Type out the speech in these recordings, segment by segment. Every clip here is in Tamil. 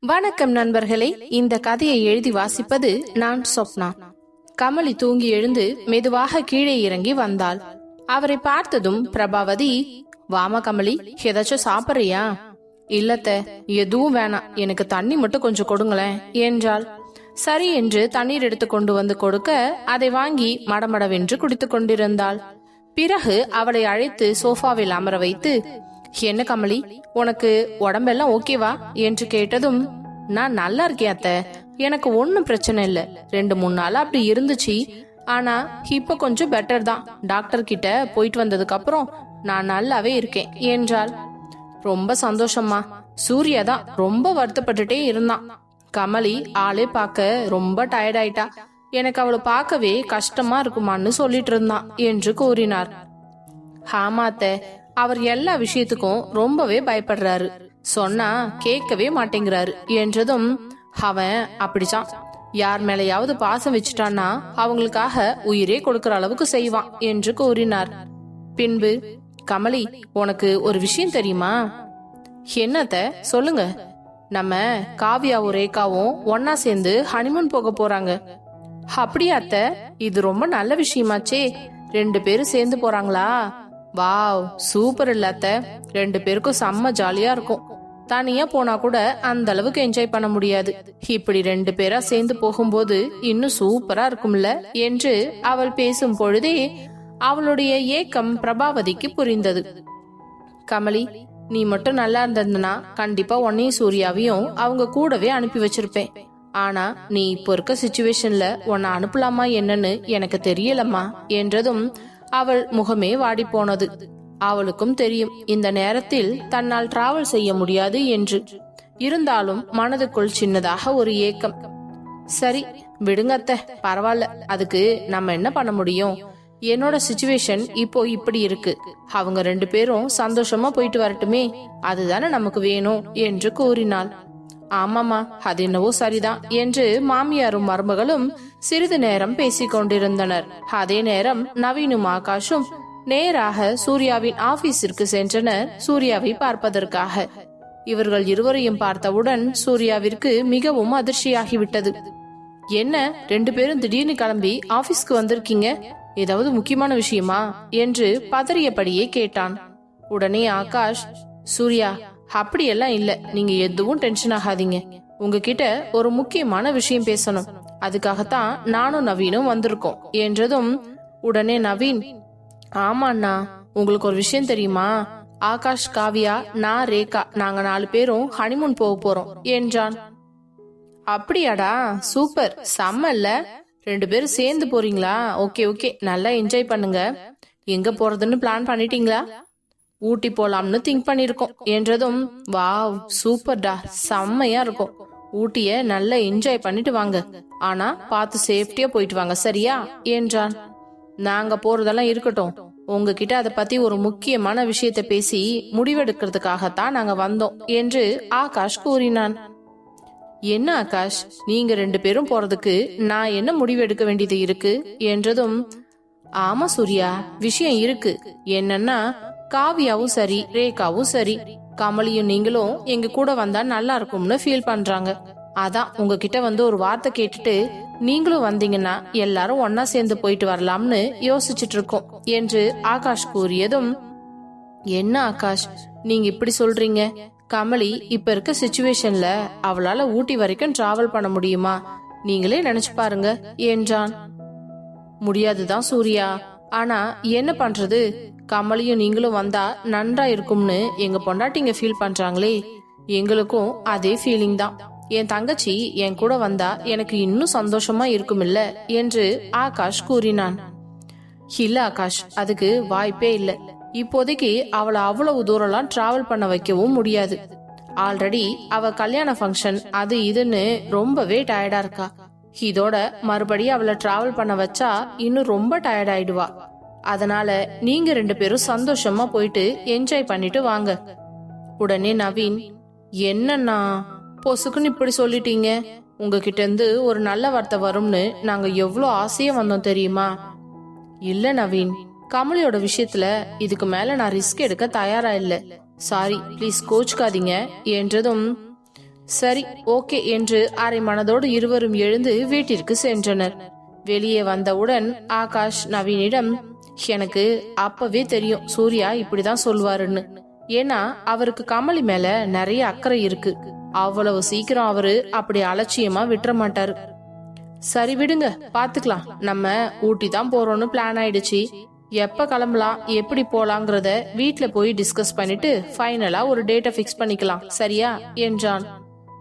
வணக்கம் நண்பர்களே இந்த கதையை எழுதி வாசிப்பது நான் சொப்னா. கமலி தூங்கி எழுந்து மெதுவாக கீழே இறங்கி வந்தாள். அவரை பார்த்ததும் பிரபாவதி வாமா கமலி ஏதாச்சும் சாப்பிட்றியா? இல்லத்த எதுவும் வேணாம். எனக்கு தண்ணி மட்டும் கொஞ்சம் கொடுங்களேன் என்றாள். சரி என்று தண்ணீர் எடுத்து கொண்டு வந்து கொடுக்க அதை வாங்கி மடமடவென்று குடித்துக் கொண்டிருந்தாள். பிறகு அவளை அழைத்து சோஃபாவில் அமர வைத்து என்ன கமலி? உனக்கு உடம்பெல்லாம் ஓகேவா? என்று கேட்டதும் நான் நல்லா இருக்கேன் அத்தை. எனக்கு ஒன்னும் பிரச்சனை இல்ல. ரெண்டு மூணு நாளா அப்படி இருந்துச்சு. ஆனா இப்ப கொஞ்சம் பெட்டர் தான். டாக்டர் கிட்ட போயிட்டு வந்ததுக்கு அப்புறம் நான் நல்லாவே இருக்கேன் என்றாள். ரொம்ப சந்தோஷம்மா. சூர்யா தான் ரொம்ப வருத்தப்பட்டுட்டே இருந்தான். கமலி ஆளே பார்க்க ரொம்ப டயர்ட் ஆயிட்டா. எனக்கு அவளை பார்க்கவே கஷ்டமா இருக்குமான்னு சொல்லிட்டு இருந்தான் என்று கூறினார். ஆமாத்த அவர் எல்லா விஷயத்துக்கும் ரொம்பவே பயப்படுறாரு. சொன்னா கேட்கவே மாட்டேங்கிறாரு. என்றதும் அவன் அப்படிச்சான். யார் மேலையாவது பாசம் வச்சுட்டான்னா அவங்களுக்காக உயிரே கொடுக்கற அளவுக்கு செய்வான் என்று கூறினார். பின்பு கமலி உனக்கு ஒரு விஷயம் தெரியுமா? என்னத்த? சொல்லுங்க. நம்ம காவியாவும் ரேகாவும் ஒன்னா சேர்ந்து ஹனிமூன் போக போறாங்க. அப்படியா அத்த? இது ரொம்ப நல்ல விஷயமாச்சே. ரெண்டு பேரும் சேர்ந்து போறாங்களா? வாவ் சூப்பர் இல்லாத்த ரெண்டு பேருக்கும் செம்ம ஜாலியா இருக்கும். தனியா போனா கூட அந்த அளவுக்கு என்ஜாய் பண்ண முடியாது. இப்படி ரெண்டு பேரா சேர்ந்து போகும்போது இன்னும் சூப்பரா இருக்கும்ல? என்று அவள் பேசும் பொழுதே அவளுடைய ஏக்கம் பிரபாவதிக்கு புரிந்தது. கமலி நீ மட்டும் நல்லா இருந்ததுன்னா கண்டிப்பா உன்னையும் சூர்யாவையும் அவங்க கூடவே அனுப்பி வச்சிருப்பேன். ஆனா நீ இப்போ இருக்க சுச்சுவேஷன்ல உன்னை அனுப்பலாமா என்னன்னு எனக்கு தெரியலம்மா என்றதும் அவள் முகமே வாடிப்போனது. அவளுக்கும் தெரியும் இந்த நேரத்தில் தன்னால் டிராவல் செய்ய முடியாது என்று. இருந்தாலும் மனதுக்குள் சின்னதாக ஒரு ஏக்கம். சரி விடுங்க அத்தை பரவாயில்ல அதுக்கு நம்ம என்ன பண்ண முடியும்? என்னோட சுச்சுவேஷன் இப்போ இப்படி இருக்கு. அவங்க ரெண்டு பேரும் சந்தோஷமா போயிட்டு வரட்டுமே அதுதானே நமக்கு வேணும் என்று கூறினாள். ஆமாமா அது என்னவோ சரிதான் என்று மாமியாரும் மருமகளும் சிறிது நேரம் பேசிக் கொண்டிருந்தனர். அதே நேரம் நவீனும் ஆகாஷும் நேராக சூர்யாவின் ஆபீஸிற்கு சென்றனர் சூர்யாவை பார்ப்பதற்காக. இவர்கள் இருவரையும் பார்த்தவுடன் சூர்யாவிற்கு மிகவும் அதிர்ச்சியாகிவிட்டது. என்ன ரெண்டு பேரும் திடீர்னு கிளம்பி ஆபீஸ்க்கு வந்திருக்கீங்க? ஏதாவது முக்கியமான விஷயமா? என்று பதறியபடியே கேட்டான். உடனே ஆகாஷ் சூர்யா அப்படியெல்லாம் இல்ல. நீங்க எதுவும் டென்ஷன் ஆகாதீங்க. உங்ககிட்ட ஒரு முக்கியமான விஷயம் பேசணும். அதுக்காகத்தான் நானும் நவீனும் வந்திருக்கோம். என்றதும் உடனே நவீன் ஆமாண்ணா உங்களுக்கு ஒரு விஷயம் தெரியுமா? ஆகாஷ் காவியா நான் ரேகா நாங்க நாலு பேரும் ஹனிமூன் போக போறோம் என்றான். அப்படியாடா சூப்பர் செம்ம இல்ல? ரெண்டு பேரும் சேர்ந்து போறீங்களா? ஓகே ஓகே நல்லா என்ஜாய் பண்ணுங்க. எங்க போறதுன்னு பிளான் பண்ணிட்டீங்களா? ஊட்டி போலாம்னு திங்க் பண்ணிருக்கோம். என்றதும் வாவ் சூப்பர்டா செம்மையா இருக்கும். ஊட்டிய நல்லா என்ஜாய் பண்ணிட்டு வாங்க. ஆனா பார்த்து சேஃப்டியா போயிட்டு வாங்க சரியா? என்றான். நாங்க போறதெல்லாம் இருக்கட்டும். உங்ககிட்ட அதை பத்தி ஒரு முக்கியமான விஷயத்த பேசி முடிவெடுக்கிறதுக்காகத்தான் நாங்க வந்தோம் என்று ஆகாஷ் கூறினான். என்ன ஆகாஷ்? நீங்க ரெண்டு பேரும் போறதுக்கு நான் என்ன முடிவு எடுக்க வேண்டியது இருக்கு? என்றதும் ஆமா சூர்யா விஷயம் இருக்கு. என்னன்னா காவியாவும் சரி ரேகாவும் சரி. கமலியும் நீங்களும் எங்க கூட வந்தா நல்லா இருக்கும்னு ஃபீல் பண்றாங்க. அதான் உங்ககிட்ட வந்து ஒரு வார்த்தை கேட்டுட்டு நீங்களும் வந்தீங்கன்னா எல்லாரும் ஒன்னா சேர்ந்து போயிட்டு வரலாம்னு யோசிச்சுட்டு இருக்கோம் என்று ஆகாஷ் கூறியதும் என்ன ஆகாஷ் நீங்க இப்படி சொல்றீங்க? கமலி இப்ப இருக்க சுச்சுவேஷன்ல அவளால ஊட்டி வரைக்கும் டிராவல் பண்ண முடியுமா? நீங்களே நினைச்சு பாருங்க என்றான். முடியாதுதான் சூர்யா. ஆனா என்ன பண்றது? கமலியும் நீங்களும் வந்தா நன்றா இருக்கும்னு எங்க பொண்டாட்டிங்க ஃபீல் பண்றாங்களே. எங்களுக்கும் அதே ஃபீலிங் தான். என் தங்கச்சி என் கூட வந்தா எனக்கு இன்னும் சந்தோஷமா இருக்குமில்ல என்று ஆகாஷ் கூறினான். இல்ல ஆகாஷ் அதுக்கு வாய்ப்பே இல்ல. இப்போதைக்கு அவளை அவ்வளவு தூரம்லாம் டிராவல் பண்ண வைக்கவும் முடியாது. ஆல்ரெடி அவ கல்யாண ஃபங்க்ஷன் அது இதுன்னு ரொம்பவே டயர்டா இருக்கா. இதோட மறுபடியும் அவளை டிராவல் பண்ண வச்சா இன்னும் ரொம்ப டயர்ட் ஆயிடுவா. அதனால நீங்க ரெண்டு பேரும் சந்தோஷமா போயிட்டு என்ஜாய் பண்ணிட்டு வாங்க. உடனே நவீன் என்னண்ணா பொசுக்குன்னு இப்படி சொல்லிட்டீங்க? உங்ககிட்ட இருந்து ஒரு நல்ல வார்த்தை வரும்னு நாங்க எவ்வளோ ஆசையா வந்தோம் தெரியுமா? இல்ல நவீன் கமலியோட விஷயத்துல இதுக்கு மேல நான் ரிஸ்க் எடுக்க தயாரா இல்ல. சாரி ப்ளீஸ் கோச்சுக்காதீங்க என்றதும் சரி ஓகே என்று அரை மனதோடு இருவரும் எழுந்து வீட்டிற்கு சென்றனர். வெளியே வந்தவுடன் ஆகாஷ் நவீனிடம் எனக்கு அப்பவே தெரியும் சூர்யா இப்படிதான் சொல்வாருன்னு ஏன்னா அவருக்கு கமலி மேல நிறைய அக்கறை இருக்கு. அவ்வளவு சீக்கிரம் அவரு அப்படி அலட்சியமா விட்டுற மாட்டாரு. சரி விடுங்க. பாத்துக்கலாம். நம்ம ஊட்டி தான் போறோம்னு பிளான் ஆயிடுச்சு. எப்ப கிளம்பலாம்? எப்படி போலாங்கிறத வீட்ல போய் டிஸ்கஸ் பண்ணிட்டு ஃபைனலா ஒரு டேட்டை ஃபிக்ஸ் பண்ணிக்கலாம். சரியா? என்றான்.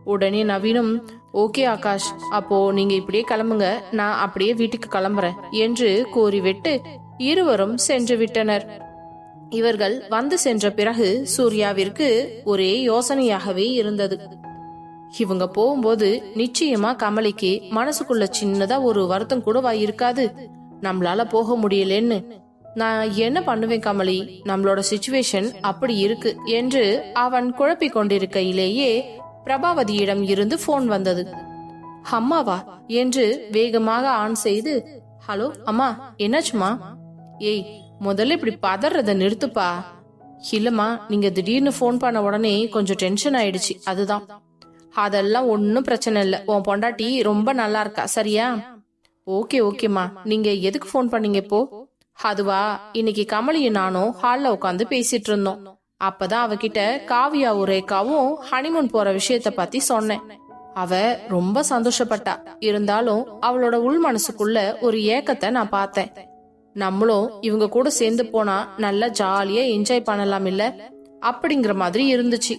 உடனே நவீனும் ஓகே ஆகாஷ் அப்போ நீங்க இப்படியே கிளம்புங்க. நான் அப்படியே வீட்டுக்கு கிளம்புறேன். என்று கூறிவிட்டு இருவரும் சென்று விட்டனர். இவர்கள் வந்து சென்ற பிறகு சூர்யாவிற்கு ஒரே யோசனையாகவே இருந்தது. இவங்க போகும்போது நிச்சயமா கமலிக்கு மனசுக்குள்ள சின்னதா ஒரு வருத்தம் கூடவா இருக்காது. நம்மளால போக முடியலன்னு. நான் என்ன பண்ணுவேன் கமலி? நம்மளோட சுச்சுவேஷன் அப்படி இருக்கு என்று அவன் குழப்பிக் கொண்டிருக்கையிலேயே பிரபாவதியிடம் இருந்து போன் வந்தது. அம்மாவா? என்று வேகமாக ஆன் செய்து ஹலோ அம்மா என்னாச்சுமா? ஏய் முதல்ல இப்படி பதறத நிறுத்துப்பா. இல்லம்மா நீங்க திடீர்னு ஃபோன் பண்ண உடனே கொஞ்சம் டென்ஷன் ஆயிடுச்சு. அதுதான். அதெல்லாம் ஒன்றும் பிரச்சனை இல்லை. உன் பொண்டாட்டி ரொம்ப நல்லா இருக்கா சரியா? ஓகே ஓகேம்மா. நீங்க எதுக்கு ஃபோன் பண்ணீங்க இப்போ? அதுவா இன்னைக்கு கமலியும் நானும் ஹால்ல உட்காந்து பேசிட்டு இருந்தோம். அப்பதான் அவகிட்ட காவியாவும் ரேகாவும் ஹனிமூன் போற விஷயத்த பத்தி சொன்னேன். அவ ரொம்ப சந்தோஷப்பட்டா. இருந்தாலும் அவளோட உள் மனசுக்குள்ள ஒரு ஏக்கத்தை நான் பார்த்தேன். நம்மளும் இவங்க கூட சேர்ந்து போனா நல்லா ஜாலியா என்ஜாய் பண்ணலாம் இல்ல அப்படிங்கிற மாதிரி இருந்துச்சு.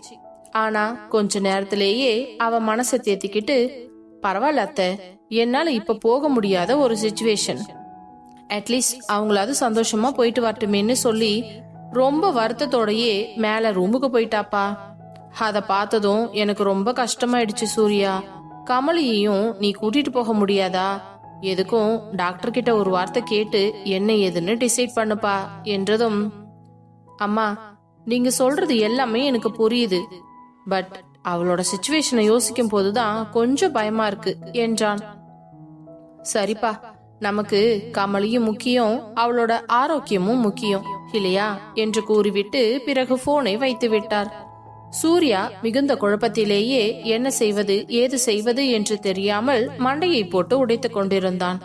ஆனா கொஞ்ச நேரத்திலேயே அவ மனசை தேத்திக்கிட்டு பரவாயில்ல அத்தை என்னால இப்ப போக முடியாத ஒரு சுச்சுவேஷன் அட்லீஸ்ட் அவங்களாவது சந்தோஷமா போயிட்டு வரட்டுமேன்னு சொல்லி ரொம்ப வருத்தத்தோடயே மேல ரூமுக்கு போயிட்டாப்பா. அத பார்த்ததும் எனக்கு ரொம்ப கஷ்டமாயிடுச்சு சூர்யா. கமலியையும் நீ கூட்டிட்டு போக முடியாதா? எதுக்கும் டாக்டர் கிட்ட ஒரு வார்த்தை கேட்டு என்ன ஏதுன்னு டிசைட் பண்ணுப்பா என்றதும் அம்மா நீங்க சொல்றது எல்லாமே எனக்கு புரியுது. பட் அவளோட சுச்சுவேஷனை யோசிக்கும் போதுதான் கொஞ்சம் பயமா இருக்கு என்றான். சரிப்பா நமக்கு கமலியும் முக்கியம் அவளோட ஆரோக்கியமும் முக்கியம் இல்லையா? என்று கூறிவிட்டு பிறகு போனை வைத்து விட்டார். சூர்யா மிகுந்த குழப்பத்திலேயே என்ன செய்வது ஏது செய்வது என்று தெரியாமல் மண்டையை போட்டு உடைத்துக் கொண்டிருந்தான்.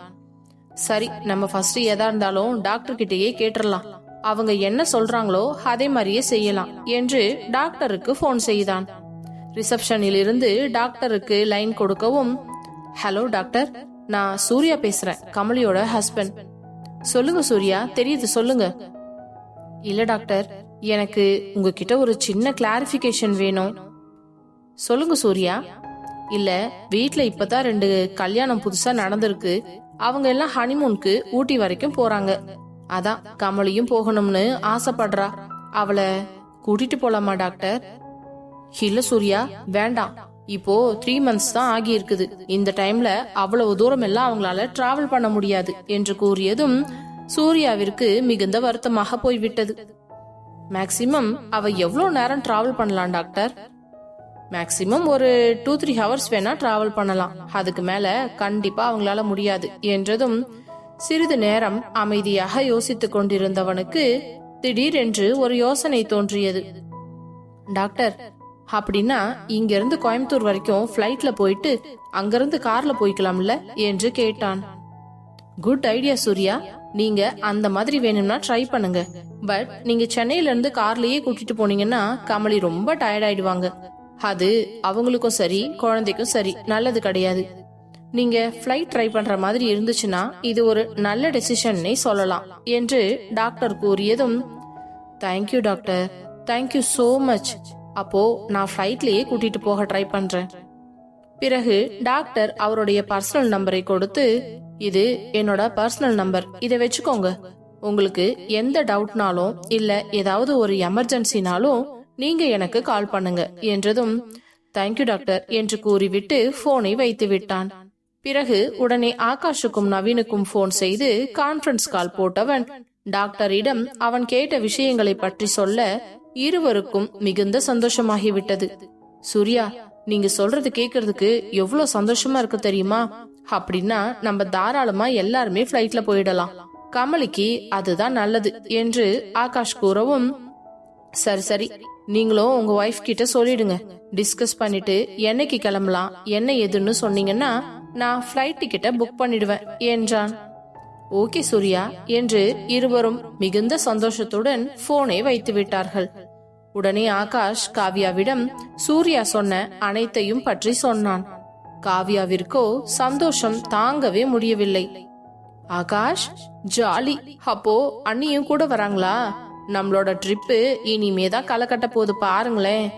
சரி நம்ம ஃபர்ஸ்ட் எதா இருந்தாலும் டாக்டர் கிட்டேயே கேட்டுடலாம் அவங்க என்ன சொல்றாங்களோ அதே மாதிரியே செய்யலாம் என்று டாக்டருக்கு போன் செய்தான். ரிசப்ஷனில் இருந்து டாக்டருக்கு லைன் கொடுக்கவும் ஹலோ டாக்டர் நான் சூர்யா பேசுறேன் கமலியோட ஹஸ்பண்ட் சொல்லுங்க சூர்யா தெரியுது சொல்லுங்க. இல்ல டாக்டர் எனக்கு உங்ககிட்ட ஒரு சின்ன கிளாரிஃபிகேஷன் வேணும். சொல்லுங்க சூர்யா. இல்ல வீட்ல இப்பதான் ரெண்டு கல்யாணம் புதுசா நடந்திருக்கு. அவங்க எல்லாம் ஹனிமூனுக்கு ஊட்டி வரைக்கும் போறாங்க. அதான் கமலியும் போகணும்னு ஆசைப்படுறா. அவளை கூட்டிட்டு போலாமா டாக்டர்? இல்ல சூர்யா வேண்டாம். இப்போ த்ரீ மந்த்ஸ் தான் ஆகி இருக்குது இந்த டைம்ல அவ்வளவு தூரம் எல்லாம் அவங்களால டிராவல் பண்ண முடியாது என்று கூறியதும் சூர்யாவிற்கு மிகுந்த வருத்தமாக போய்விட்டது. மேக்ஸிமம் அவ எவ்வளோ நேரம் டிராவல் பண்ணலாம் டாக்டர் மேக்சிமம் ஒரு டூ த்ரீ ஹவர்ஸ் வேணா டிராவல் பண்ணலாம். அதுக்கு மேல கண்டிப்பா அவங்களால முடியாது என்றதும் சிறிது நேரம் அமைதியாக யோசித்துக் கொண்டிருந்தவனுக்கு திடீரென்று ஒரு யோசனை தோன்றியது. டாக்டர் அப்படின்னா இங்கிருந்து கோயம்புத்தூர் வரைக்கும் ஃப்ளைட்ல போயிட்டு அங்கிருந்து கார்ல போய்க்கலாம்ல? என்று கேட்டான். குட் ஐடியா சூர்யா நீங்க அந்த மாதிரி வேணும்னா ட்ரை பண்ணுங்க. பட் நீங்க சென்னையில இருந்து கார்லயே கூட்டிட்டு போனீங்கன்னா கமலி ரொம்ப டயர்ட் ஆயிடுவாங்க. அது அவங்களுக்கும் சரி குழந்தைக்கும் சரி நல்லது கிடையாது. நீங்க ஃப்ளைட் ட்ரை பண்ற மாதிரி இருந்துச்சுன்னா இது ஒரு நல்ல டெசிஷன்னே சொல்லலாம் என்று டாக்டர் கூறியதும் thank you doctor thank you so much அப்போ நான் ஃப்ளைட்லயே கூட்டிட்டு போக ட்ரை பண்றேன். பிறகு டாக்டர் அவருடைய பர்சனல் நம்பரை கொடுத்து இது என்னோட பர்சனல் நம்பர். இதை வச்சுக்கோங்க. உங்களுக்கு எந்த டவுட்னாலும் இல்ல ஏதாவது ஒரு எமர்ஜென்சினாலும் நீங்க எனக்கு கால் பண்ணுங்க என்றதும் தேங்க்யூ டாக்டர் என்று கூறிவிட்டு போனை வைத்து விட்டான். பிறகு உடனே ஆகாஷுக்கும் நவீனுக்கும் போன் செய்து கான்ஃபரன்ஸ் கால் போட்டவன் டாக்டரிடம் அவன் கேட்ட விஷயங்களை பற்றி சொல்ல இருவருக்கும் மிகுந்த சந்தோஷமாகிவிட்டது. சூர்யா நீங்க சொல்றது கேக்குறதுக்கு எவ்வளவு சந்தோஷமா இருக்கு தெரியுமா? அப்படின்னா நம்ம தாராளமா எல்லாருமே ஃப்ளைட்ல போயிடலாம். கமலிக்கு அதுதான் நல்லது என்று ஆகாஷ் கூறவும் சரி சரி. நீங்களும் உங்க ஒய்ஃப் கிட்ட சொல்லிடுங்க. டிஸ்கஸ் பண்ணிட்டு என்னைக்கு கிளம்பலாம் என்ன எதுன்னு சொன்னீங்கன்னா நான் ஃப்ளைட் டிக்கெட்டை புக் பண்ணிடுவேன் என்றான். ஓகே சூர்யா என்று இருவரும் மிகுந்த சந்தோஷத்துடன் போனை வைத்து விட்டார்கள் உடனே ஆகாஷ் காவ்யாவிடம் சூர்யா சொன்ன அனைத்தையும் பற்றி சொன்னான். காவ்யாவிற்கோ சந்தோஷம் தாங்கவே முடியவில்லை. ஆகாஷ் ஜாலி. அப்போ அண்ணியும் கூட வராங்களா? நம்மளோட ட்ரிப்பு இனிமே தான் களை கட்ட போகுது பாருங்களேன்.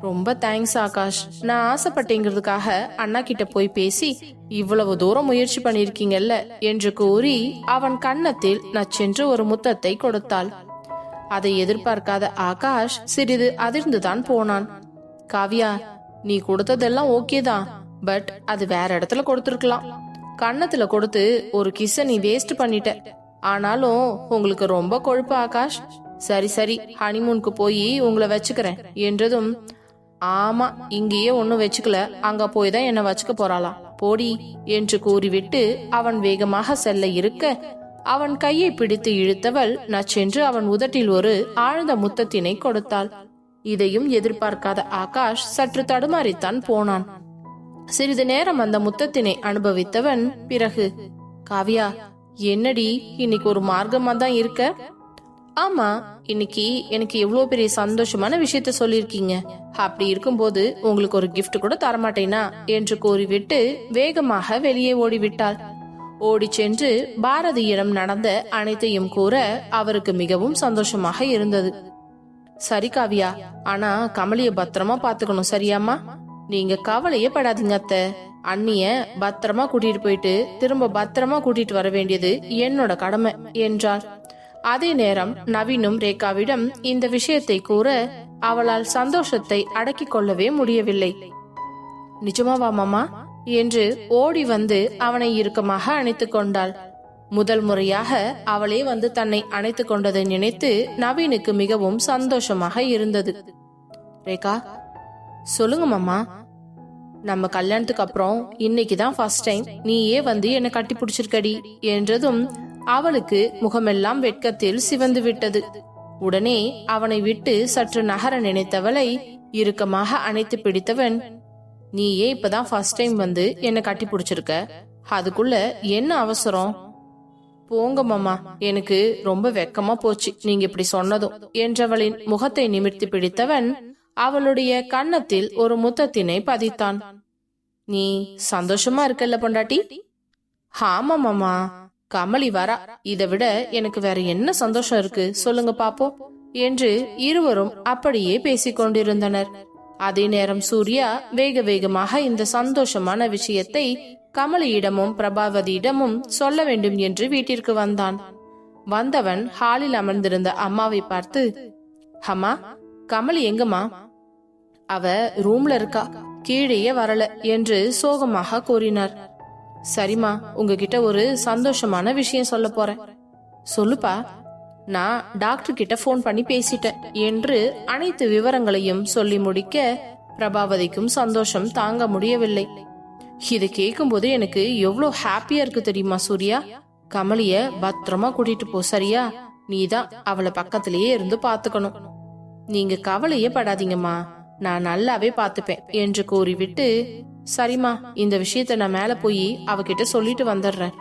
ரொம்ப தேங்க்ஸ் ஆகாஷ். நான் ஆசைப்பட்டேங்கிறதுக்காக அண்ணா கிட்ட போய் பேசி இவ்வளவு தூரம் முயற்சி பண்ணிருக்கீங்கல்ல என்று கூறி அவன் கன்னத்தில் நச்சென்று ஒரு முத்தத்தை கொடுத்தாள். அதை எதிர்பார்க்காத ஆகாஷ் சிறிது அதிர்ந்துதான் போனான். காவியா நீ கொடுத்ததெல்லாம் ஓகே தான் பட் அது வேற இடத்துல கொடுத்துருக்கலாம். கன்னத்துல கொடுத்து ஒரு கிஸ்ஸ நீ வேஸ்ட் பண்ணிட்ட. ஆனாலும் உங்களுக்கு ரொம்ப கொழுப்பு ஆகாஷ். சரி சரி ஹனிமூனுக்கு போய் உங்களை வச்சுக்கிறேன் என்றதும் ஆமா இங்கேயே ஒன்னும் வச்சுக்கல அங்க போய் தான் என்ன வச்சுக்க போறாளாம். போடி என்று கூறிவிட்டு அவன் வேகமாக செல்ல இருக்க அவன் கையை பிடித்து இழுத்தவள் நச்சென்று அவன் உதட்டில் ஒரு ஆழ்ந்த முத்தத்தினை கொடுத்தாள். இதையும் எதிர்பார்க்காத ஆகாஷ் சற்று தடுமாறித்தான் போனான். சிறிது நேரம் அந்த முத்தத்தினை அனுபவித்தவன் பிறகு காவியா என்னடி இன்னைக்கு ஒரு மார்க்கமா தான் இருக்க? ஆமா இன்னைக்கு எனக்கு எவ்வளவு பெரிய சந்தோஷமான விஷயத்த சொல்லிருக்கீங்க அப்படி இருக்கும்போது உங்களுக்கு ஒரு கிஃப்ட் கூட தரமாட்டேனா? என்று கூறிவிட்டு வேகமாக வெளியே ஓடிவிட்டாள். ஓடிச் சென்று பாரதியிடம் நடந்த அனைத்தையும் கூற அவருக்கு மிகவும் சந்தோஷமாக இருந்தது. சரி காவியா ஆனா கமலிய பத்திரமா பாத்துக்கணும் சரியாம்மா? நீங்க கவலையே படாதீங்க அத்தை. அண்ணிய பத்திரமா கூட்டிட்டு போயிட்டு திரும்ப பத்திரமா கூட்டிட்டு வர வேண்டியது என்னோட கடமை என்றார் அதே நேரம் நவீனும் ரேகாவிடம் இந்த விஷயத்தை கூற அவளால் சந்தோஷத்தை அடக்கிக் கொள்ளவே முடியவில்லை. நிஜமாவா மாமா? என்று ஓடி வந்து அவனை இறுக்கமாக அணைத்துக் கொண்டாள். முதல் முறையாக அவளே வந்து தன்னை அணைத்துக் கொண்டதை நினைத்து நவீனுக்கு மிகவும் சந்தோஷமாக இருந்தது. ரேகா சொல்லுங்க மாமா. நம்ம கல்யாணத்துக்கு அப்புறம் இன்னைக்கு தான் ஃபர்ஸ்ட் டைம் நீயே வந்து என்னை கட்டி பிடிச்சிருக்கடி என்றதும் அவளுக்கு முகமெல்லாம் வெட்கத்தில் சிவந்து விட்டது. உடனே அவனை விட்டு சற்று நகர நினைத்தவளை இறுக்கமாக அணைத்து பிடித்தவன் நீயே இப்பதான் ஃபர்ஸ்ட் டைம் வந்து என்னை கட்டி பிடிச்சிருக்க. அதுக்குள்ள என்ன அவசரம்? போங்க மாமா எனக்கு ரொம்ப வெக்கமா போச்சு. நீங்க இப்படி சொன்னதும் என்றவளின் முகத்தை நிமிர்த்தி பிடித்தவன் அவளுடைய கன்னத்தில் ஒரு முத்தத்தினை பதித்தான். நீ சந்தோஷமா இருக்கல்ல பொண்டாட்டி? ஆமா மாமா கமலி வரா. இதை விட எனக்கு வேற என்ன சந்தோஷம் இருக்கு? சொல்லுங்க பாப்போம் என்று இருவரும் அப்படியே பேசிக் கொண்டிருந்தனர் அதே நேரம் சூர்யா வேக வேகமாக இந்த சந்தோஷமான விஷயத்தை கமலியிடமும் பிரபாவதியிடமும் சொல்ல வேண்டும் என்று வீட்டிற்கு வந்தான். வந்தவன் ஹாலில் அமர்ந்திருந்த அம்மாவை பார்த்து அம்மா கமலி எங்கம்மா? அவ ரூம்ல இருக்கா கீழேயே வரல என்று சோகமாக கூறினார். சரிம்மா உங்ககிட்ட ஒரு சந்தோஷமான விஷயம் சொல்ல போறேன். சொல்லுப்பா. நான் டாக்டர் கிட்ட ஃபோன் பண்ணி பேசிட்டேன் என்று அனைத்து விவரங்களையும் சொல்லி முடிக்க பிரபாவதிக்கும் சந்தோஷம் தாங்க முடியவில்லை. இது கேட்கும்போது எனக்கு எவ்வளோ ஹாப்பியா இருக்கு தெரியுமா சூர்யா? கமலிய பத்திரமா கூட்டிட்டு போ சரியா? நீதான் அவளை பக்கத்திலேயே இருந்து பாத்துக்கணும் நீங்க கவலையே படாதீங்கம்மா. நான் நல்லாவே பாத்துப்பேன் என்று கூறிவிட்டு சரிம்மா இந்த விஷயத்த நான் மேல போய் அவகிட்ட சொல்லிட்டு வந்துடுறேன்.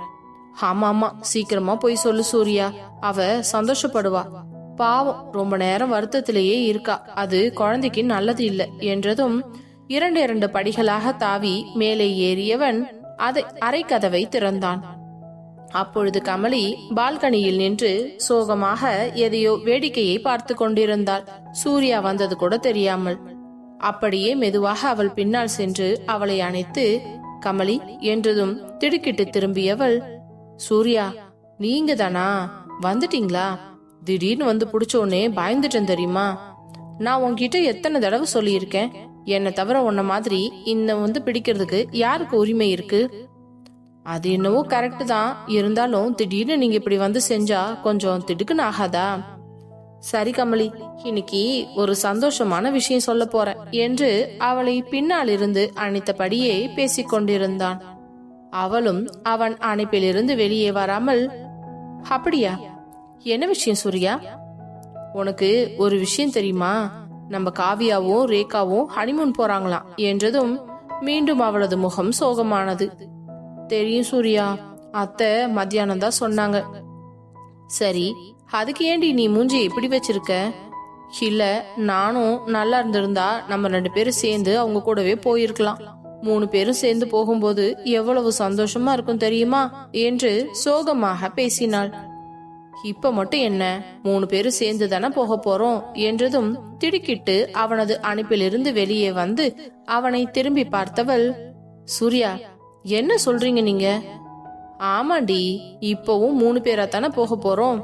ஆமா ஆமா. சீக்கிரமா போய் சொல்லு சூர்யா. அவ சந்தோஷப்படுவா. பாவம் ரொம்ப நேரம் வருத்தத்திலேயே இருக்கா. அது குழந்தைக்கு நல்லது இல்லை என்றதும் இரண்டு இரண்டு படிகளாக தாவி மேலே ஏறியவன் அதை அரைக்கதவை திறந்தான். அப்பொழுது கமலி பால்கனியில் நின்று சோகமாக எதையோ வேடிக்கையை பார்த்து கொண்டிருந்தாள். சூர்யா வந்தது கூட தெரியாமல். அப்படியே மெதுவாக அவள் பின்னால் சென்று அவளை அணைத்து கமலி என்றதும் திடுக்கிட்டு திரும்பியவள் சூர்யா நீங்க தானா? வந்துட்டீங்களா? திடீர்னு வந்து புடிச்சோடனே பயந்துட்டேன் தெரியுமா? நான் உன்கிட்ட எத்தனை தடவை சொல்லியிருக்கேன்? என்னை தவிர உன்ன மாதிரி இந்த வந்து பிடிக்கிறதுக்கு யாருக்கு உரிமை இருக்கு? அது என்னவோ கரெக்ட் தான். இருந்தாலும் திடீர்னு நீங்க இப்படி வந்து செஞ்சா கொஞ்சம் திடுக்குன்னு ஆகாதா? சரி கமலி இன்னைக்கு ஒரு சந்தோஷமான விஷயம் சொல்ல போறேன் என்று அவளை பின்னால் இருந்து அணைத்தபடியே பேசிக் கொண்டிருந்தான் அவளும் அவன் அணைப்பிலிருந்து வெளியே வராமல் அப்படியா? என்ன விஷயம் சூர்யா? உனக்கு ஒரு விஷயம் தெரியுமா? நம்ம காவியாவும் ரேகாவும் ஹனிமூன் போறாங்களாம் என்றதும் மீண்டும் அவளது முகம் சோகமானது. தெரியும் சூர்யா அத்தை மத்தியானம் தான் சொன்னாங்க. சரி அதுக்கு ஏண்டி நீ மூஞ்சி இப்படி வச்சிருக்க? இல்ல நானும் நல்லா இருந்திருந்தா நம்ம ரெண்டு பேரும் சேர்ந்து அவங்க கூடவே போயிருக்கலாம். மூணு பேரும் சேர்ந்து போகும்போது எவ்வளவு சந்தோஷமா இருக்கும் தெரியுமா என்று சோகமாக பேசினாள். இப்ப மட்டும் என்ன? மூணு பேரும் சேர்ந்து தானே போக போறோம்? என்றதும் திடுக்கிட்டு அவனது அனுப்பிலிருந்து வெளியே வந்து அவனை திரும்பி பார்த்தவள் சூர்யா என்ன சொல்றீங்க நீங்க? ஆமாண்டி இப்பவும் மூணு பேரா தானே போக போறோம்.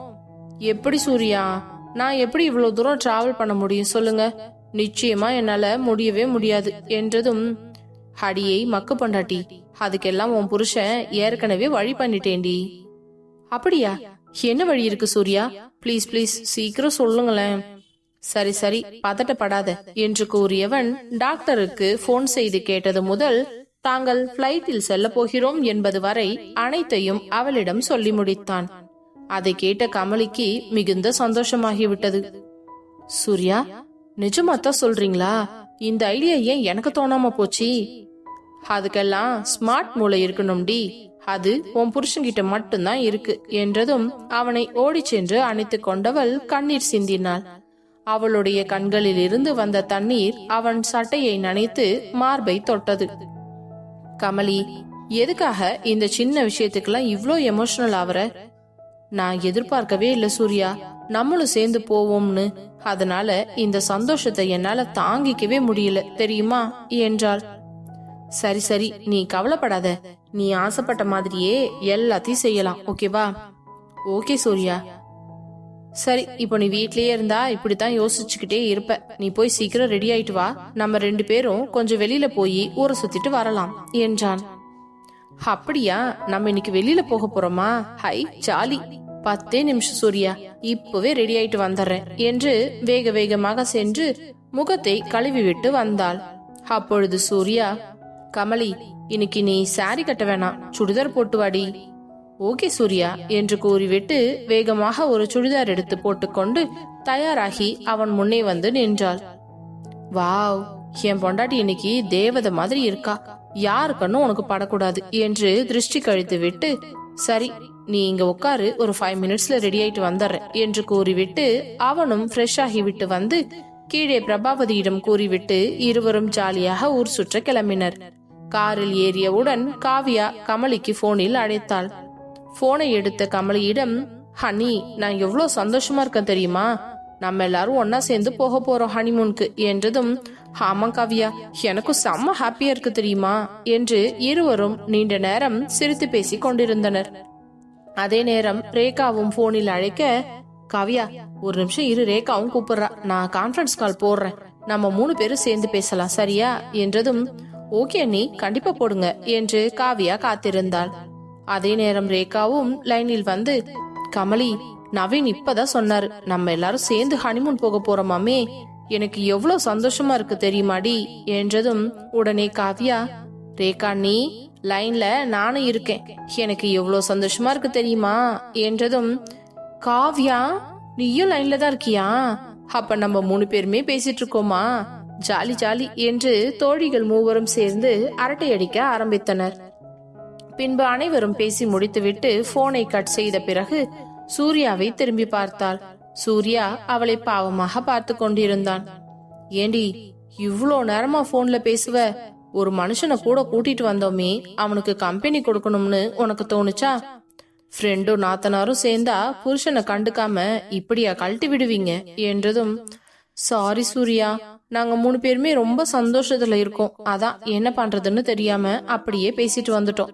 எப்படி சூர்யா? நான் எப்படி இவ்வளவு தூரம் டிராவல் பண்ண முடியும் சொல்லுங்க? நிச்சயமா என்னால முடியவே முடியாது என்றதும் அடியை மக்கு பண்டாட்டி. அதுக்கெல்லாம் உன் புருஷன் ஏற்கனவே வழி பண்ணிட்டேன்டி. அப்படியா? என்ன வழி இருக்கு சூர்யா? ப்ளீஸ் ப்ளீஸ் சீக்கிரம் சொல்லுங்களேன். சரி சரி பதட்டப்படாத என்று கூறியவன் டாக்டருக்கு போன் செய்து கேட்டது முதல் தாங்கள் பிளைட்டில் செல்ல போகிறோம் என்பது வரை அனைத்தையும் அவளிடம் சொல்லி முடித்தான். அதை கேட்ட கமலிக்கு மிகுந்த சந்தோஷமாகிவிட்டது. சூர்யா நிஜமாத்தான் சொல்றீங்களா? இந்த ஐடியா ஏன் எனக்கு தோணாம போச்சு? அதுக்கெல்லாம் ஸ்மார்ட் மூளை இருக்கணும்டி அது உன் புருஷன்கிட்ட மட்டும்தான் இருக்கு என்றதும் அவனை ஓடி சென்று அணைத்து கொண்டவள் கண்ணீர் சிந்தினாள். அவளுடைய கண்களில் இருந்து வந்த தண்ணீர் அவன் சட்டையை நனைத்து மார்பை தொட்டது. கமலி எதுக்காக இந்த சின்ன விஷயத்துக்கெல்லாம் இவ்ளோ எமோஷனல் ஆவற? நான் எதிர்பார்க்கவே இல்லை சூர்யா. நம்மளும் சேர்ந்து போவோம்னு. அதனால இந்த சந்தோஷத்தை என்னால தாங்கிக்கவே முடியல தெரியுமா? என்றாள். சரி சரி நீ கவலைப்படாத. நீ ஆசைப்பட்ட மாதிரியே எல்லாத்தையும் செய்யலாம் ஓகேவா? ஓகே சூர்யா. சரி இப்போ நீ வீட்லயே இருந்தா இப்படித்தான் யோசிச்சுக்கிட்டே இருப்ப. நீ போய் சீக்கிரம் ரெடி ஆயிட்டு வா. நம்ம ரெண்டு பேரும் கொஞ்சம் வெளியில போய் ஊரை சுத்திட்டு வரலாம் என்றான். அப்படியா? நம்ம இன்னைக்கு வெளியில போக போறோமா? ஹை ஜாலி. பத்தே நிமிஷம் சூர்யா இப்பவே ரெடி ஆயிட்டு வந்துடுறேன் என்று வேக வேகமாக சென்று முகத்தை கழுவி விட்டு வந்தாள். அப்பொழுது சூர்யா கமலி இன்னைக்கு நீ சாரி கட்ட வேணாம் சுடிதார் போட்டு வாடி. ஓகே சூர்யா என்று கூறிவிட்டு வேகமாக ஒரு சுடிதார் எடுத்து போட்டுக்கொண்டு தயாராகி அவன் முன்னே வந்து நின்றாள். வாவ் என் பொண்டாட்டி இன்னைக்கு தேவதை மாதிரி இருக்கா. யாரு கண்ணும் உனக்கு படக்கூடாது என்று திருஷ்டி கழித்து விட்டு சரி நீ இங்க உட்காரு ஒரு ஃபைவ் மினிட்ஸ்ல ரெடி ஆயிட்டு வந்துடுறேன் என்று கூறிவிட்டு அவனும் ஃப்ரெஷ் ஆகிவிட்டு வந்து கீழே பிரபாவதியிடம் கூறிவிட்டு இருவரும் ஜாலியாக ஊர் சுற்ற கிளம்பினர். காரில் ஏறியவுடன் காவியா கமலிக்கு போனில் அழைத்தாள். போனை எடுத்த கமலியிடம் ஹனி நான் எவ்வளவு சந்தோஷமா இருக்கேன் தெரியுமா? நம்ம எல்லாரும் ஒன்னா சேர்ந்து போக போறோம் ஹனிமூனுக்கு என்றதும் ஆமா காவியா எனக்கும் செம்ம ஹாப்பியா இருக்கு தெரியுமா? என்று இருவரும் நீண்ட நேரம் சிரித்து பேசிக் கொண்டிருந்தனர். அதே நேரம் ரேகாவும் போனில் அழைக்க காவியா ஒரு நிமிஷம் இரு ரேகாவும் கூப்பிடுறா. நான் கான்ஃபரன்ஸ் கால் போடுறேன். நம்ம மூணு பேரும் சேர்ந்து பேசலாம் சரியா? என்றதும் ஓகே நீ கண்டிப்பா போடுங்க என்று காவியா காத்திருந்தாள். அதே நேரம் ரேகாவும் லைனில் வந்து கமலி நவீன் இப்பதான் சொன்னாரு நம்ம எல்லாரும் சேர்ந்து ஹனிமூன் போக போறோமாமே எனக்கு எவ்வளவு சந்தோஷமா இருக்கு தெரியுமாடி? என்றதும் உடனே காவியா ரேகா நீ லைன்ல நானும் இருக்கேன். எனக்கு எவ்வளவு சந்தோஷமா இருக்கு தெரியுமா? என்றதும் காவ்யா நீயும் லைன்ல தான் இருக்கியா? அப்ப நம்ம மூணு பேருமே பேசிட்டு இருக்கோமா? ஜாலி ஜாலி என்று தோழிகள் மூவரும் சேர்ந்து அரட்டை அடிக்க ஆரம்பித்தனர். பின்பு அனைவரும் பேசி முடித்துவிட்டு போனை கட் செய்த பிறகு சூர்யாவை திரும்பி பார்த்தாள். சூர்யா அவளை பாவமாக பார்த்து கொண்டிருந்தான். ஏண்டி இவ்வளோ நேரமா போன்ல பேசுவ? ஒரு மனுஷனை கூட கூட்டிட்டு வந்தோமே அவனுக்கு கம்பெனி கொடுக்கணும்னு உனக்கு தோணுச்சா? ஃப்ரெண்டும் நாத்தனாரும் சேர்ந்தா புருஷனை கண்டுக்காம இப்படியா கழட்டி விடுவீங்க என்றதும் சாரி சூர்யா நாங்க மூணு பேருமே ரொம்ப சந்தோஷத்துல இருக்கோம். அதான் என்ன பண்றதுன்னு தெரியாம அப்படியே பேசிட்டு வந்துட்டோம்.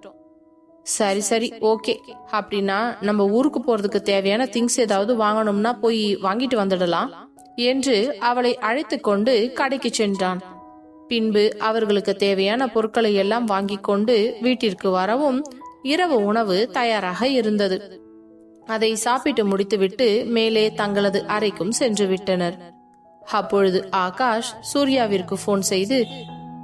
சரி சரி ஓகே. அப்படின்னா நம்ம ஊருக்கு போறதுக்கு தேவையான திங்ஸ் ஏதாவது வாங்கணும்னா போய் வாங்கிட்டு வந்துடலாம் என்று அவளை அழைத்து கொண்டு கடைக்கு சென்றான். பின்பு அவர்களுக்கு தேவையான பொருட்களை எல்லாம் வாங்கி கொண்டு வீட்டிற்கு வரவும் இரவு உணவு தயாராக இருந்தது. அதை சாப்பிட்டு முடித்துவிட்டு மேலே தங்களது அறைக்கும் சென்று விட்டனர் அப்பொழுது ஆகாஷ் சூர்யாவிற்கு போன் செய்து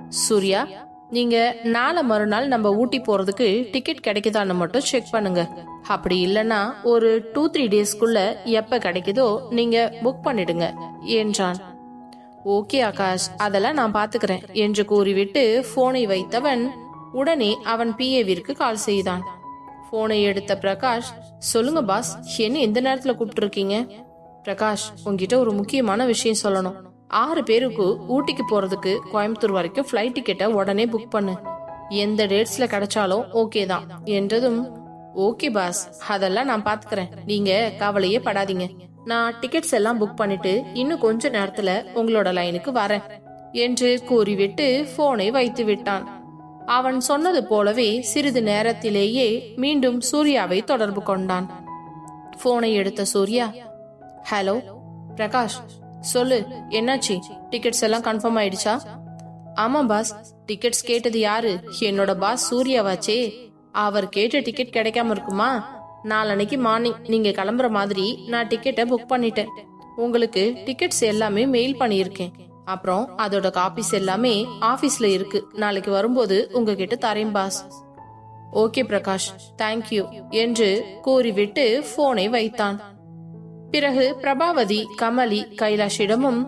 சூர்யா நீங்க நாளை மறுநாள் நம்ம ஊட்டி போறதுக்கு டிக்கெட் கிடைக்குதான்னு மட்டும் செக் பண்ணுங்க. அப்படி இல்லனா ஒரு டூ த்ரீ டேஸ்க்குள்ள எப்ப கிடைக்குதோ நீங்க புக் பண்ணிடுங்க என்றான். ஓகே ஆகாஷ் அதெல்லாம் நான் பாத்துக்கிறேன் என்று கூறிவிட்டு போனை வைத்தவன் உடனே அவன் பிஏவிற்கு கால் செய்தான். போனை எடுத்த பிரகாஷ் சொல்லுங்க பாஸ் என்ன எந்த நேரத்துல கூப்பிட்டு இருக்கீங்க பிரகாஷ் உங்ககிட்ட ஒரு முக்கியமான விஷயம் சொல்லணும். ஆறு பேருக்கு ஊட்டிக்கு போறதுக்கு கோயம்புத்தூர் வரைக்கும் ஃப்ளைட் டிக்கெட்டை உடனே புக் பண்ணு. எந்த டேட்ஸ்ல கிடைச்சாலும் ஓகே தான் என்றதும் ஓகே பாஸ் அதெல்லாம் நான் பாத்துக்கிறேன். நீங்க கவலையே படாதீங்க. நான் டிக்கெட்ஸ் எல்லாம் புக் பண்ணிட்டு இன்னும் கொஞ்ச நேரத்துல உங்களோட லைனுக்கு வரேன் என்று கூறிவிட்டு போனை வைத்து விட்டான். அவன் சொன்னது போலவே சிறிது நேரத்திலேயே மீண்டும் சூர்யாவை தொடர்பு கொண்டான். போனை எடுத்த சூர்யா ஹலோ பிரகாஷ் சொல்லு என்னாச்சு? டிக்கெட்ஸ் எல்லாம் கன்ஃபார்ம் ஆயிடுச்சா? ஆமா பாஸ் டிக்கெட்ஸ் கேட்டது யாரு? என்னோட பாஸ் சூர்யாவாச்சே. அவர் கேட்ட டிக்கெட் கிடைக்காம இருக்குமா? நாளன்னைக்கு மார்னிங் நீங்க கிளம்புற மாதிரி நான் டிக்கெட்டை புக் பண்ணிட்டேன். உங்களுக்கு டிக்கெட்ஸ் எல்லாமே மெயில் பண்ணியிருக்கேன். அப்புறம் அதோட காப்பீஸ் எல்லாமே ஆபீஸ்ல இருக்கு. நாளைக்கு வரும்போது உங்ககிட்ட தரேன் பாஸ் ஓகே பிரகாஷ். தேங்க்யூ என்று கூறிவிட்டு போனை வைத்தான். பிறகு பிரபாவதி கமலி கைலாஷிடமும்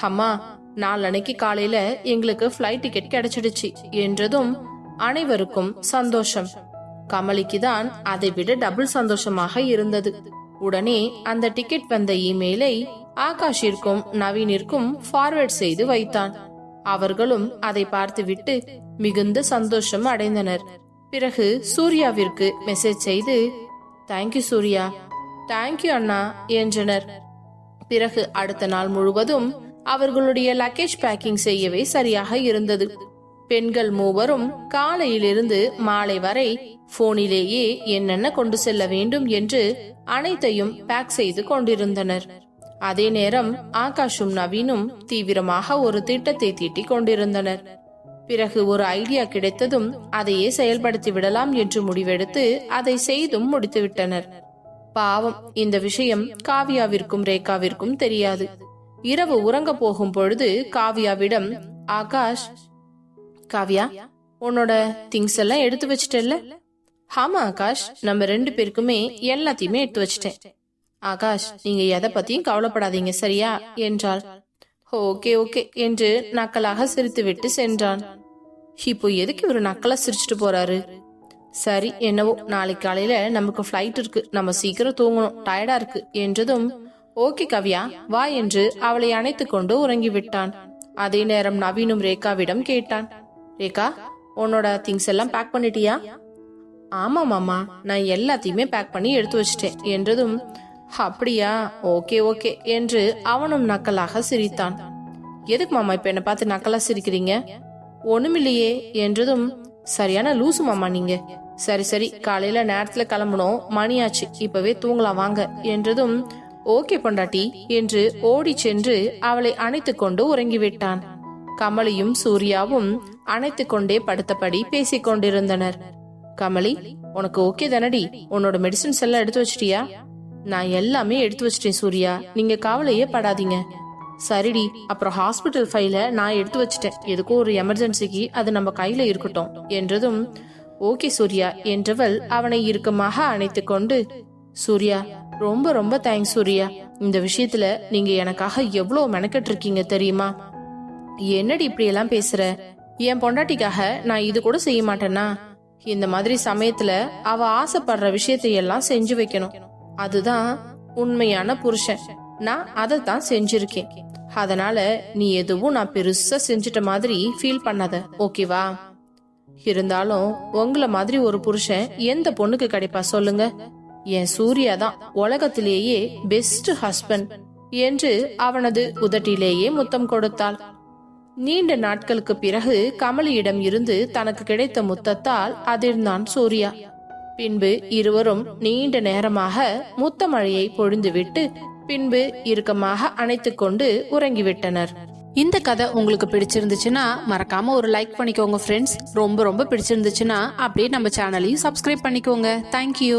அம்மா நாளன்னைக்கு காலையில எங்களுக்கு ஃப்ளைட் டிக்கெட் கிடைச்சிடுச்சு என்றதும் அனைவருக்கும் சந்தோஷம். கமலிக்கு தான் அதை விட டபுள் சந்தோஷமாக இருந்தது. உடனே அந்த டிக்கெட் வந்த இமெயிலை ஆகாஷிற்கும் நவீனிற்கும் ஃபார்வர்ட் செய்து வைத்தான். அவர்களும் அதை பார்த்துவிட்டு மிகுந்த சந்தோஷம் அடைந்தனர். பிறகு சூர்யாவிற்கு மெசேஜ் செய்து thank you Surya. Thank you அண்ணா என்றனர். பிறகு அடுத்த நாள் முழுவதும் அவர்களுடைய லக்கேஜ் பேக்கிங் செய்யவே சரியாக இருந்தது. பெண்கள் மூவரும் காலையிலிருந்து மாலை வரை போனிலேயே என்னென்ன கொண்டு செல்ல வேண்டும் என்று அனைத்தையும் பேக் செய்து கொண்டிருந்தனர். அதே நேரம் ஆகாஷும் நவீனும் தீவிரமாக ஒரு திட்டத்தை தீட்டிக் கொண்டிருந்தனர். பிறகு ஒரு ஐடியா கிடைத்ததும் அதையே செயல்படுத்தி விடலாம் என்று முடிவெடுத்து அதை செய்தும் முடித்துவிட்டனர் பாவம் இந்த விஷயம் காவியாவிற்கும் ரேகாவிற்கும் தெரியாது. இரவு உறங்க போகும் பொழுது காவியாவிடம் ஆகாஷ் காவ்யா உன்னோட திங்ஸ் எல்லாம் எடுத்து வச்சிட்டல்ல? ஆமா ஆகாஷ். நம்ம ரெண்டு பேருக்குமே எல்லாத்தையுமே எடுத்து வச்சிட்டேன். ஆகாஷ் நீங்க எதை பத்தியும் கவலைப்படாதீங்க சரியா? என்றாள். ஓகே ஓகே என்று நக்கலாக சிரித்துவிட்டு சென்றான். இப்போ எதுக்கு இவரு நக்கலா சிரிச்சுட்டு போறாரு? சரி என்னவோ. நாளைக்கு காலையில நமக்கு ஃப்ளைட் இருக்கு. நம்ம சீக்கிரம் தூங்கணும். டயர்டா இருக்கு என்றதும் ஓகே கவ்யா. வா என்று அவளை அணைத்துக் கொண்டு உறங்கிவிட்டான். அதே நேரம் நவீனும் ரேகாவிடம் கேட்டான். ரேகா உன்னோட திங்ஸ் எல்லாம் பேக் பண்ணிட்டியா? ஆமா மாமா நான் எல்லாத்தையுமே பேக் பண்ணி எடுத்து வச்சிட்டேன். என்றதும் அப்படியா? ஓகே ஓகே என்று அவனும் நக்கலாக சிரித்தான். எதுக்கு மாமா இப்ப என்ன பார்த்து நக்கலா சிரிக்கிறீங்க? ஒண்ணுமில்லையே என்றதும் சரியான லூசு மாமா நீங்க. சரி சரி காலையில நேரத்துல கிளம்பணும் மணியாச்சு. இப்பவே தூங்கலாம் வாங்க என்றதும் ஓகே பொண்டாட்டி என்று ஓடி சென்று அவளை அணைத்துக்கொண்டு உறங்கிவிட்டான். கமலியும் சூர்யாவும் அணைத்து கொண்டே படுத்தபடி பேசிக் கொண்டிருந்தனர் கமலி உனக்கு ஓகே தானடி? உன்னோட மெடிசின்ஸ் எல்லாம் எடுத்து வச்சிட்டியா? நான் எல்லாமே எடுத்து வச்சிட்டேன் சூர்யா. நீங்க கவலையே படாதீங்க. சரிடி. அப்புறம் ஹாஸ்பிட்டல் ஃபைல நான் எடுத்து வச்சிட்டேன். எதுக்கும் ஒரு எமர்ஜென்சிக்கு அது நம்ம கையில இருக்கட்டும். என்றதும் ஓகே சூர்யா. என்றவள் அவனை இறுக்கமாக அணைத்து கொண்டு சூர்யா ரொம்ப ரொம்ப தேங்க்ஸ் சூர்யா. இந்த விஷயத்துல நீங்க எனக்காக எவ்வளவு மெனக்கெட்டு இருக்கீங்க தெரியுமா? என்னடி இப்படி எல்லாம் பேசுற? என் பொண்டாட்டிக்காக நான் இது கூட செய்ய மாட்டேன்னா? இந்த மாதிரி சமயத்துல அவ ஆசைப்படுற விஷயத்தை எல்லாம் செஞ்சு வைக்கணும். அதுதான் உண்மையான புருஷன். நான் அதை தான் செஞ்சிருக்கேன். அதனால நீ எதுவும் நான் பெருசா செஞ்சிட்ட மாதிரி ஃபீல் பண்ணாத ஓகேவா? இருந்தாலும் உங்களை மாதிரி ஒரு புருஷன் எந்த பொண்ணுக்கு கிடைப்பா சொல்லுங்க? என் சூர்யா தான் உலகத்திலேயே பெஸ்ட் ஹஸ்பண்ட் என்று அவனது உதட்டிலேயே முத்தம் கொடுத்தாள். நீண்ட நாட்களுக்கு பிறகு கமலியிடம் இருந்து தனக்கு கிடைத்த முத்தத்தால் அதிர்ந்தான் சூர்யா. பின்பு இருவரும் நீண்ட நேரமாக முத்தமழையை பொழிந்துவிட்டு பின்பு இறுக்கமாக அணைத்து கொண்டு உறங்கிவிட்டனர். இந்த கதை உங்களுக்கு பிடிச்சிருந்துச்சுன்னா மறக்காம ஒரு லைக் பண்ணிக்கோங்க ஃப்ரெண்ட்ஸ் ரொம்ப ரொம்ப பிடிச்சிருந்துச்சுன்னா அப்படியே நம்ம சேனலையும் சப்ஸ்கிரைப் பண்ணிக்கோங்க. தேங்க்யூ